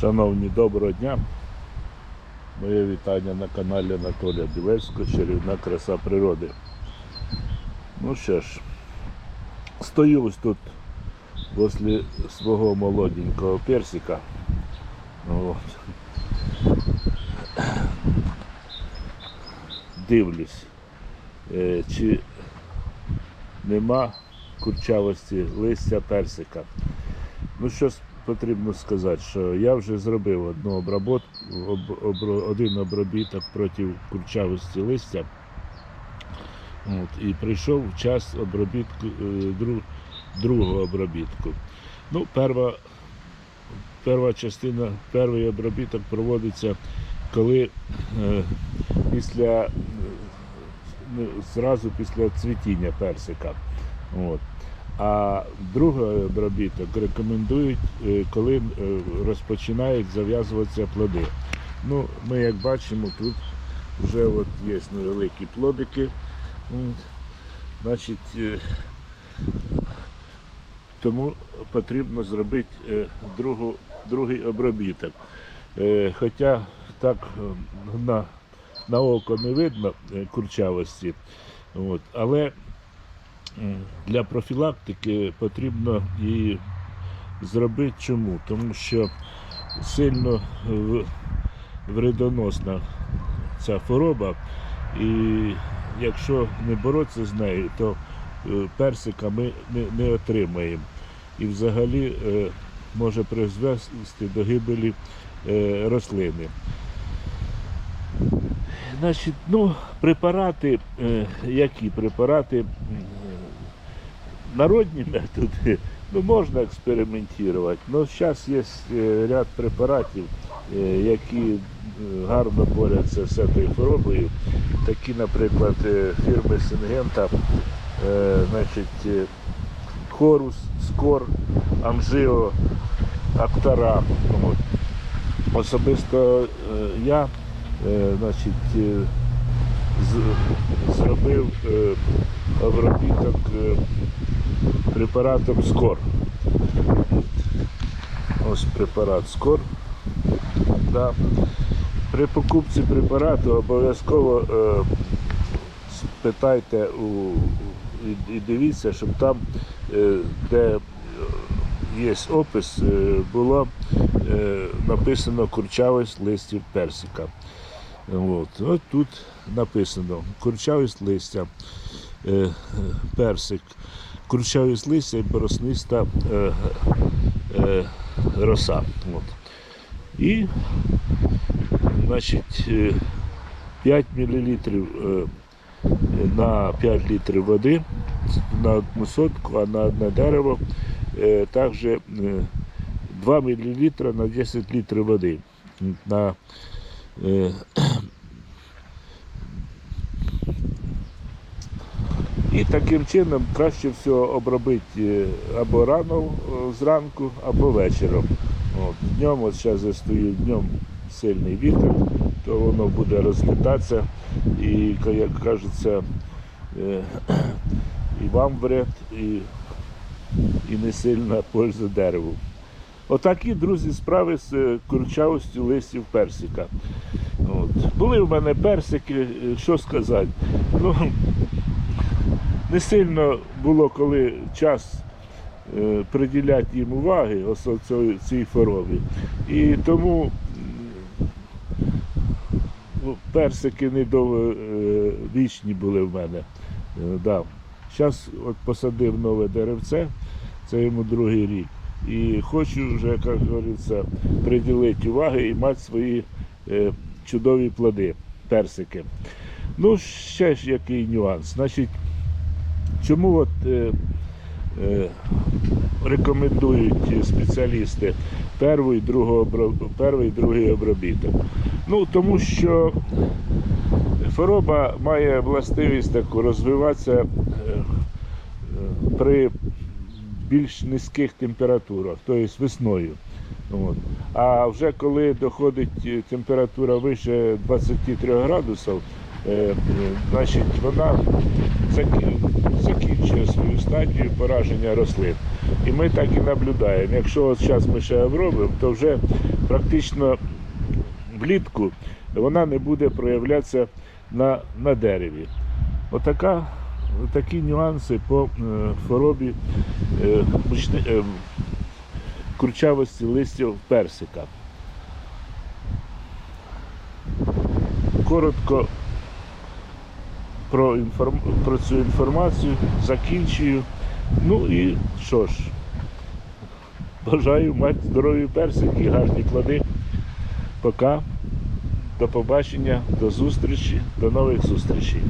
Шановні, доброго дня. Моє вітання на каналі Анатолія Білевського, чарівна краса природи. Ну що ж, стою ось тут возле свого молоденького персика. От. Дивлюсь, е, чи нема курчавості листя персика. Ну, що с- потрібно сказати, що я вже зробив одну обработку, об, обро- один обробіток проти курчавості листя. От, і прийшов час обробітку, е, друг, другого обробітку. Ну, перша, перша частина, перший обробіток проводиться, коли е, після, е, ну, зразу після цвітіння персика. От. А другий обробіток рекомендують, е, коли е, розпочинають зав'язуватися плоди. Ну, ми як бачимо, тут вже от є невеликі плодики. Значить, е, тому потрібно зробити другу, другий обробіток. Хоча так на, на око не видно курчавості, от, але для профілактики потрібно і зробити чому? Тому що сильно вредоносна ця хвороба, і якщо не боротися з нею, то е, персика ми не, отримаємо. І взагалі е, може призвести до гибелі е, рослини. Значить, ну, препарати, е, які препарати, народні методи, ну можна експериментувати. але зараз є е, ряд препаратів, е, які е, гарно борються з цією хворобою. Такі, наприклад, фірми Сингента, значить, Хорус, Скор, Амжио, Актара. Ну. Особисто я значить, зробив обробіток препаратом Скор. Ось препарат Скор. Да. При покупці препарату обов'язково е, спитайте у, і, і дивіться, щоб там, е, де є опис, е, було е, написано курчавість листів персика. От. От тут написано курчавість листя, е, е, персик, курчавість листя і поросниста е, е, роса. От. І значить, е, 5 мл е, на 5 літрів води на одну сотку, а на одне дерево е, також е, 2 мл на 10 літрів води. На, е, І таким чином краще всього обробити е, або рано е, зранку, або вечором. От. Днем, от зараз я стою днем сильний вітер, то воно буде розлітатися і, як кажеться, е, і вам вред, і, і не сильна польза дереву. Отакі, друзі, справи з курчавостю листів персика. От. Були в мене персики, що сказати. Ну, не сильно було коли час е, приділяти їм уваги, цій, хворобі. І тому ну, персики недовго е, вічні були в мене. Е, да. Зараз от посадив нове деревце, це йому другий рік. І хочу вже, як говориться, приділити уваги і мати свої чудові плоди, персики. Ну, ще ж який нюанс. Значить, Чому от, е, е, рекомендують спеціалісти перший, перший, другий обробіток? Ну, тому що хвороба має властивість таку розвиватися е, при більш низьких температурах, тобто весною. От. А вже коли доходить е, температура вище 23 градусів, значить вона закінчує свою стадію пораження рослин. І ми так і наблюдаємо. Якщо от зараз ми ще обробимо, то вже практично влітку вона не буде проявлятися на, на дереві. Отака, такі нюанси по е, хворобі е, е, курчавості листів персика. Коротко про, інформ... про цю інформацію закінчую. Ну і що ж, бажаю мати здорові персики, гарні плоди. Пока. До побачення, до зустрічі, до нових зустрічей.